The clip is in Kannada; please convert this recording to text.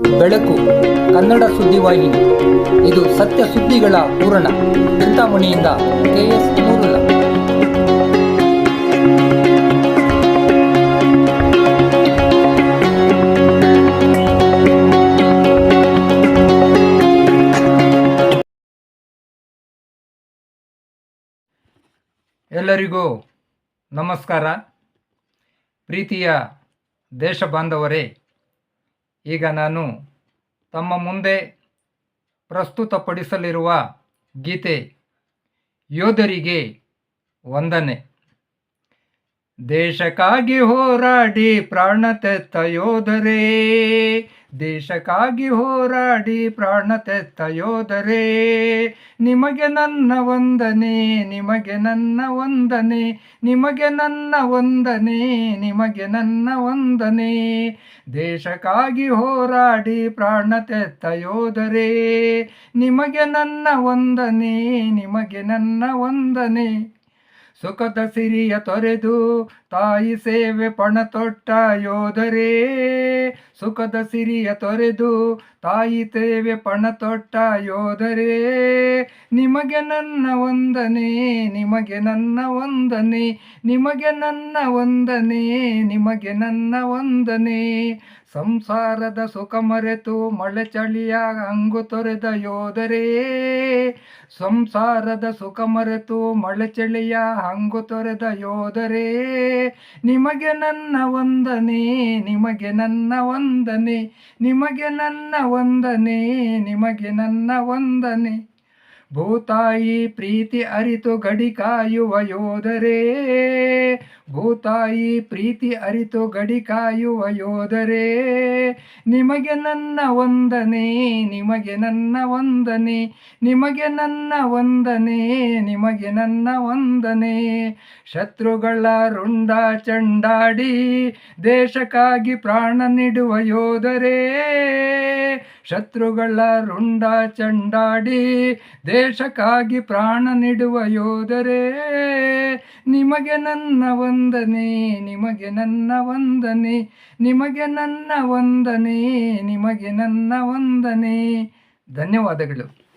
ಬೆಳಕು, ಕನ್ನಡ ಸುದ್ದಿವಾಹಿನಿ ಇದು ಸತ್ಯ ಸುದ್ದಿಗಳ ಪೂರಣ ಚಿಂತಾಮಣಿಯಿಂದ ಕೆಎಸ್ ಮೂರುಲ ಎಲ್ಲರಿಗೂ ನಮಸ್ಕಾರ. ಪ್ರೀತಿಯ ದೇಶ ಬಾಂಧವರೇ ಈಗ ನಾನು ತಮ್ಮ ಮುಂದೆ ಪ್ರಸ್ತುತಪಡಿಸಲಿರುವ ಗೀತೆ ಯೋಧರಿಗೆ ವಂದನೆ. ದೇಶಕ್ಕಾಗಿ ಹೋರಾಡಿ ಪ್ರಾಣ ತೆತ್ತ ಯೋಧರೇ ದೇಶಕ್ಕಾಗಿ ಹೋರಾಡಿ ಪ್ರಾಣ ತೆತ್ತ ಯೋಧರೇ, ನಿಮಗೆ ನನ್ನ ವಂದನೆ, ನಿಮಗೆ ನನ್ನ ವಂದನೆ, ನಿಮಗೆ ನನ್ನ ವಂದನೆ, ನಿಮಗೆ ನನ್ನ ವಂದನೆ. ದೇಶಕ್ಕಾಗಿ ಹೋರಾಡಿ ಪ್ರಾಣ ತೆತ್ತ ಯೋಧರೇ, ನಿಮಗೆ ನನ್ನ ವಂದನೆ, ನಿಮಗೆ ನನ್ನ ವಂದನೆ. ಸುಖದ ಸಿರಿಯ ತೊರೆದು ತಾಯಿ ಸೇವೆ ಪಣ ತೊಟ್ಟ ಯೋಧರೇ. ಸುಖದ ಸಿರಿಯ ತೊರೆದು ತಾಯಿ ಸೇವೆ ಪಣ ತೊಟ್ಟ ಯೋಧರೇ. ನಿಮಗೆ ನನ್ನ ವಂದನೆ, ನಿಮಗೆ ನನ್ನ ವಂದನೆ, ನಿಮಗೆ ನನ್ನ ವಂದನೆ, ನಿಮಗೆ ನನ್ನ ವಂದನೆ. ಸಂಸಾರದ ಸುಖ ಮರೆತು ಮಳೆ ಚಳಿಯ ಹಂಗು ತೊರೆದ ಯೋಧರೇ, ಸಂಸಾರದ ಸುಖ ಮರೆತು ಮಳೆ ಚಳಿಯ ಹಂಗು ತೊರೆದ ಯೋಧರೇ, ನಿಮಗೆ ನನ್ನ ವಂದನೆ, ನಿಮಗೆ ನನ್ನ ವಂದನೆ, ನಿಮಗೆ ನನ್ನ ವಂದನೆ, ನಿಮಗೆ ನನ್ನ ವಂದನೆ. ಭೂತಾಯಿ ಪ್ರೀತಿ ಅರಿತು ಗಡಿ ಕಾಯುವ ಯೋಧರೇ. ಭೂತಾಯಿ ಪ್ರೀತಿ ಅರಿತು ಗಡಿ ಕಾಯುವ ಯೋಧರೇ. ನಿಮಗೆ ನನ್ನ ವಂದನೆ, ನಿಮಗೆ ನನ್ನ ವಂದನೆ, ನಿಮಗೆ ನನ್ನ ವಂದನೆ, ನಿಮಗೆ ನನ್ನ ವಂದನೆ. ಶತ್ರುಗಳ ರುಂಡ ಚಂಡಾಡಿ ದೇಶಕ್ಕಾಗಿ ಪ್ರಾಣ ನೀಡುವ ಯೋಧರೇ. ಶತ್ರುಗಳ ರುಂಡ ಚಂಡಾಡಿ ದೇಶಕ್ಕಾಗಿ ಪ್ರಾಣ ನೀಡುವ ಯೋಧರೇ, ನಿಮಗೆ ನನ್ನ ವಂದನೆ, ನಿಮಗೆ ನನ್ನ ವಂದನೆ, ನಿಮಗೆ ನನ್ನ ವಂದನೆ, ನಿಮಗೆ ನನ್ನ ವಂದನೆ. ಧನ್ಯವಾದಗಳು.